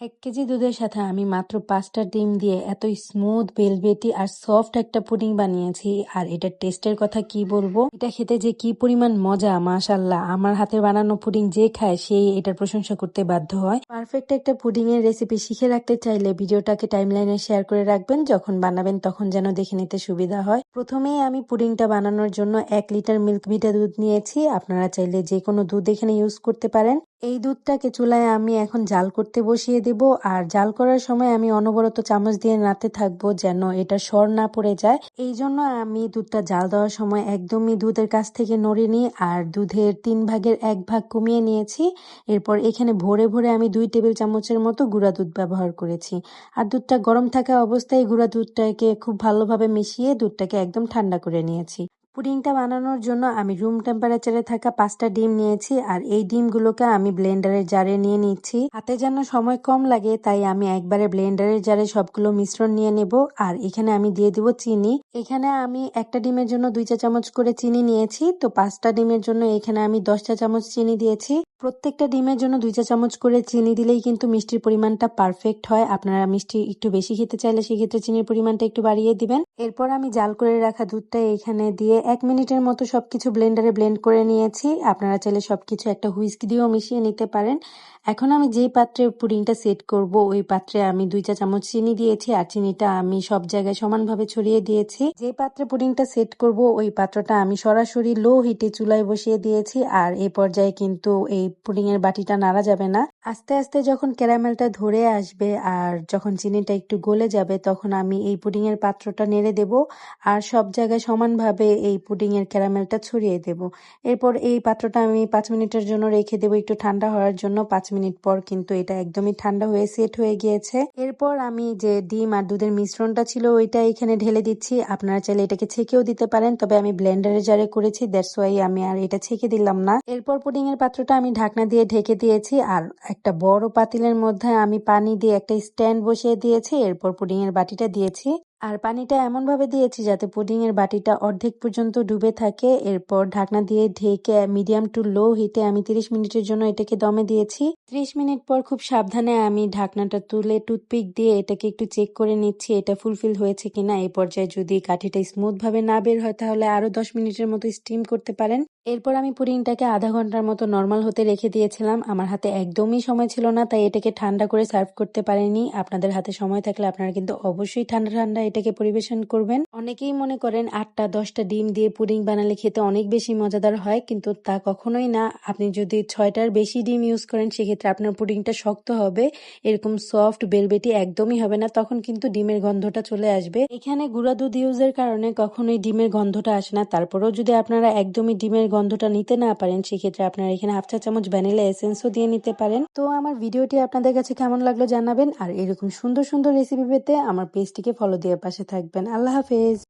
এক কেজি দুধের সাথে আমি মাত্র পাঁচটা ডিম দিয়ে এত স্মুথ বেলবেটি আর সফট একটা পুডিং বানিয়েছি। আর এটার টেস্টের কথা কি বলব? এটা খেতে যে কি পরিমাণ মজা মাশাল্লাহ আমার হাতে বানানো পুডিং যে খায়, সেই এটার প্রশংসা করতে বাধ্য হয়। পারফেক্ট একটা পুডিং এর রেসিপি শিখে রাখতে চাইলে ভিডিওটাকে টাইমলাইনে শেয়ার করে রাখবেন। যখন বানাবেন, তখন যেন দেখে নিতে সুবিধা হয়। প্রথমেই আমি পুডিংটা বানানোর জন্য এক লিটার মিল্ক ভিটা দুধ নিয়েছি। আপনারা চাইলে যে কোনো দুধ এখানে ইউজ করতে পারেন। এই দুধটাকে চুলায় আমি এখন জাল করতে বসিয়ে দেব, আর জাল করার সময় আমি অনবরত চামচ দিয়ে নাতে থাকব যেন এটা সর না পড়ে যায়। এই জন্য আমি দুধটা জাল দেওয়ার সময় একদমই দুধের কাছ থেকে নড়িনি, আর দুধের তিন ভাগের এক ভাগ কমিয়ে নিয়েছি। এরপর এখানে ভরে ভরে আমি দুই টেবিল চামচের মতো গুঁড়া দুধ ব্যবহার করেছি। আর দুধটা গরম থাকা অবস্থায় গুঁড়া দুধটাকে খুব ভালোভাবে মিশিয়ে দুধটাকে একদম ঠান্ডা করে নিয়েছি। পুডিংটা বানানোর জন্য আমি রুম টেম্পারেচারে থাকা পাঁচটা ডিম নিয়েছি, আর এই ডিমগুলোকে আমি ব্লেন্ডারের জারে নিয়ে নিচ্ছি। হাতে যেন সময় কম লাগে, তাই আমি একবারে ব্লেন্ডারের জারে সবগুলো মিশ্রণ নিয়ে নেব, আর এখানে আমি দিয়ে দিব চিনি। এখানে আমি একটা ডিমের জন্য দুই চা চামচ করে চিনি নিয়েছি, তো পাঁচটা ডিমের জন্য এখানে আমি দশ চা চামচ চিনি দিয়েছি। প্রত্যেকটা ডিমের জন্য দুই চা চামচ করে চিনি দিলেই কিন্তু মিষ্টির পরিমাণটা পারফেক্ট হয়। আপনারা মিষ্টি একটু বেশি খেতে চাইলে সেক্ষেত্রে চিনির পরিমাণটা একটু বাড়িয়ে দিবেন। এরপর আমি জাল করে রাখা দুধটা এখানে দিয়ে এক মিনিটের মতো সবকিছু ব্লেন্ডারে ব্লেন্ড করে নিয়েছি। আপনারা চাইলে সবকিছু একটা হুইস্কি দিয়েও মিশিয়ে নিতে পারেন। এখন আমি যেই পাত্রে পুডিংটা সেট করব, ওই পাত্রে আমি দুই চা চামচ চিনি দিয়েছি আর চিনিটা আমি সব জায়গায় সমানভাবে ছড়িয়ে দিয়েছি। যে পাত্রে পুডিংটা সেট করব, ওই পাত্রটা আমি সরাসরি লো হিটে চুলায় বসিয়ে দিয়েছি আর এই পর্যায়ে কিন্তু এই পুডিং এর বাটিটা নাড়া যাবে না। আস্তে আস্তে যখন ক্যারামেলটা ধরে আসবে আর যখন চিনিটা একটু গলে যাবে, তখন আমি এই পুডিং এর পাত্রটা নেড়ে দেব আর সব জায়গায় সমানভাবে এই পুডিং এর ক্যারামেলটা ছড়িয়ে দেব। এরপর এই পাত্রটা আমি পাঁচ মিনিটের জন্য রেখে দেবো, একটু ঠান্ডা হওয়ার জন্য পাঁচ মিনিট পর কিন্তু এটা একদমই ঠান্ডা হয়ে সেট হয়ে গিয়েছে। এরপর আমি যে ডিম আর দুধের মিশ্রণটা ছিল ওইটা এখানে ঢেলে দিচ্ছি। আপনারা চাইলে এটাকে ছেঁকেও দিতে পারেন, তবে আমি ব্লেন্ডারে জারে করেছি দ্যাটস ওয়াই আমি আর এটা ছেঁকে দিলাম না। এরপর পুডিং এর পাত্রটা আমি ঢাকনা দিয়ে ঢেকে দিয়েছি, আর একটা বড় পাতিলের মধ্যে আমি পানি দিয়ে একটা স্ট্যান্ড বসিয়ে দিয়েছি। এরপর পুডিং এর বাটিটা দিয়েছি। আর পানিটা এমনভাবে দিয়েছি যাতে পুডিংয়ের বাটিটা অর্ধেক পর্যন্ত ডুবে থাকে। এরপর ঢাকনা দিয়ে ঢেকে মিডিয়াম টু লো হিটে আমি তিরিশ মিনিটের জন্য এটাকে দমে দিয়েছি। ত্রিশ মিনিট পর খুব সাবধানে আমি ঢাকনাটা তুলে টুথপিক দিয়ে এটাকে একটু চেক করে নিচ্ছি এটা ফুলফিল হয়েছে কিনা। এই পর্যায়ে যদি কাঠিটা স্মুথভাবে না বের হয় তাহলে আরও দশ মিনিটের মতো স্টিম করতে পারেন। এরপর আমি পুডিংটাকে আধা ঘণ্টার মতো নর্মাল হতে রেখে দিয়েছিলাম। আমার হাতে একদমই সময় ছিল না, তাই এটাকে ঠান্ডা করে সার্ভ করতে পারিনি। আপনাদের হাতে সময় থাকলে আপনারা কিন্তু অবশ্যই ঠান্ডা ঠান্ডা এটাকে পরিবেশন করবেন। অনেকেই মনে করেন আটটা, দশটা ডিম দিয়ে পুডিং বানালে খেতে অনেক বেশি মজাদার হয়, কিন্তু তা কখনোই না। আপনি যদি ছয়টার বেশি ডিম ইউজ করেন, সেক্ষেত্রে আপনার পুডিংটা শক্ত হবে, এরকম সফট বেলবেটি একদমই হবে না, তখন কিন্তু ডিমের গন্ধটা চলে আসবে। এখানে গুঁড়া দুধ ইউজের কারণে কখনোই ডিমের গন্ধটা আসে না। তারপরেও যদি আপনারা একদমই ডিমের গন্ধটা নিতে না পারেন, সেক্ষেত্রে আপনারা এখানে হাফ চা চামচ ভ্যানিলা এসেন্সও দিয়ে নিতে পারেন। তো আমার ভিডিওটি আপনাদের কাছে কেমন লাগল জানাবেন, আর এরকম সুন্দর সুন্দর রেসিপি পেতে আমার পেজটিকে ফলো দিয়ে পাশে থাকবেন। আল্লাহ হাফেজ!